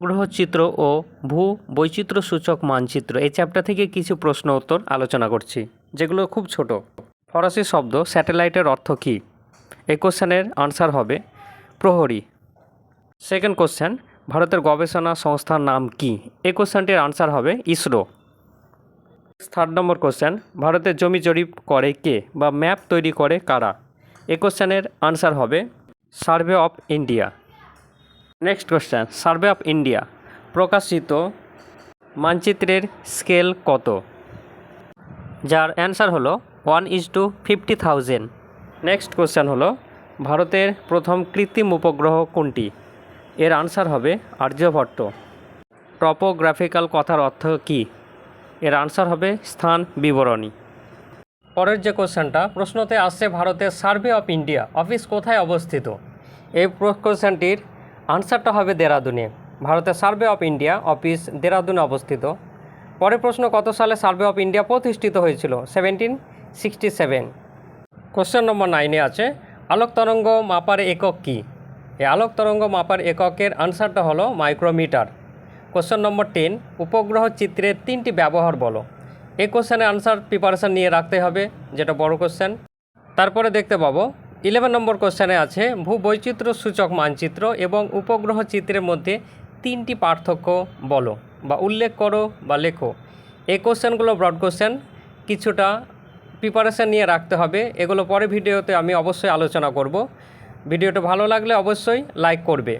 গ্রহচিত্র ও ভূ বৈচিত্র্যসূচক মানচিত্র। এই চ্যাপ্টার থেকে কিছু প্রশ্ন উত্তর আলোচনা করছি, যেগুলো খুব ছোট। ফরাসি শব্দ স্যাটেলাইটের অর্থ কী? এই কোশ্চেনের আনসার হবে প্রহরী। সেকেন্ড কোশ্চেন ভারতের গবেষণা সংস্থার নাম কি? এই কোশ্চেনটির আনসার হবে ইসরো। থার্ড নম্বর কোশ্চেন ভারতের জমি জরিপ করে কে বা ম্যাপ তৈরি করে কারা? এই কোশ্চেনের আনসার হবে Survey of India next question Survey of India প্রকাশিত মানচিত্রের স্কেল কত? যার অ্যান্সার হলো one is to fifty thousand next question হলো, ভারতের প্রথম কৃত্রিম উপগ্রহ কোনটি? এর আনসার হবে আর্যভট্ট টপোগ্রাফিক্যাল কথার অর্থ কী? এর আনসার হবে স্থান বিবরণী। পরের যে কোশ্চেনটা প্রশ্নতে আসছে ভারতের সার্ভে অফ ইন্ডিয়া অফিস কোথায় অবস্থিত? এই কোশ্চেনটির আনসারটা হবে দেরাদুনে। ভারতের সার্ভে অফ ইন্ডিয়া অফিস দেরাদুনে অবস্থিত। পরের প্রশ্ন, কত সালে সার্ভে অফ ইন্ডিয়া প্রতিষ্ঠিত হয়েছিল? Seventeen sixty seven. Question number নাইনে আছে, আলোক তরঙ্গ মাপার একক কী? এই আলোক তরঙ্গ মাপার এককের আনসারটা হলো মাইক্রোমিটার। কোশ্চেন নম্বর টেন, উপগ্রহ চিত্রের তিনটি ব্যবহার বলো। এই কোশ্চেনের আনসার প্রিপারেশান নিয়ে রাখতে হবে, যেটা বড় কোশ্চেন। তারপরে দেখতে পাবো ইলেভেন নম্বর কোশ্চেনে আছে, ভূবৈচিত্র্য সূচক মানচিত্র এবং উপগ্রহ চিত্রের মধ্যে তিনটি পার্থক্য বলো বা উল্লেখ করো বা লেখো। এই কোশ্চেনগুলো ব্রড কোশ্চেন কিছুটা প্রিপারেশান নিয়ে রাখতে হবে। এগুলো পরে ভিডিওতে আমি অবশ্যই আলোচনা করব। ভিডিওটা ভালো লাগলে অবশ্যই লাইক করবে।